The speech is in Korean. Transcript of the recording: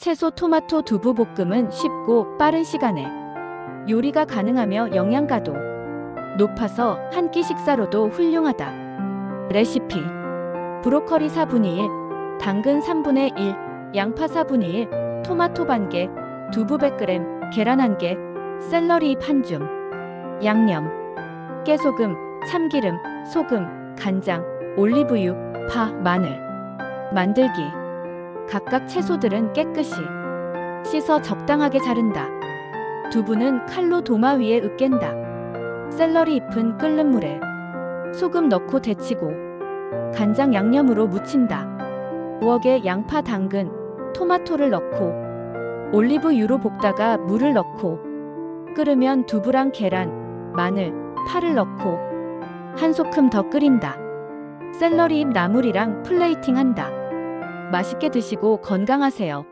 채소 토마토 두부 볶음은 쉽고 빠른 시간에 요리가 가능하며 영양가도 높아서 한 끼 식사로도 훌륭하다. 레시피 브로커리 4분의 1, 당근 3분의 1, 양파 4분의 1, 토마토 반개, 두부 100g, 계란 1개, 샐러리 잎한 줌. 양념 깨소금, 참기름, 소금, 간장, 올리브유, 파, 마늘. 만들기 각각 채소들은 깨끗이 씻어 적당하게 자른다. 두부는 칼로 도마 위에 으깬다. 샐러리 잎은 끓는 물에 소금 넣고 데치고 간장 양념으로 무친다. 부엌에 양파, 당근, 토마토를 넣고 올리브유로 볶다가 물을 넣고 끓으면 두부랑 계란, 마늘, 파를 넣고 한 소큼 더 끓인다. 샐러리 잎 나물이랑 플레이팅 한다. 맛있게 드시고 건강하세요.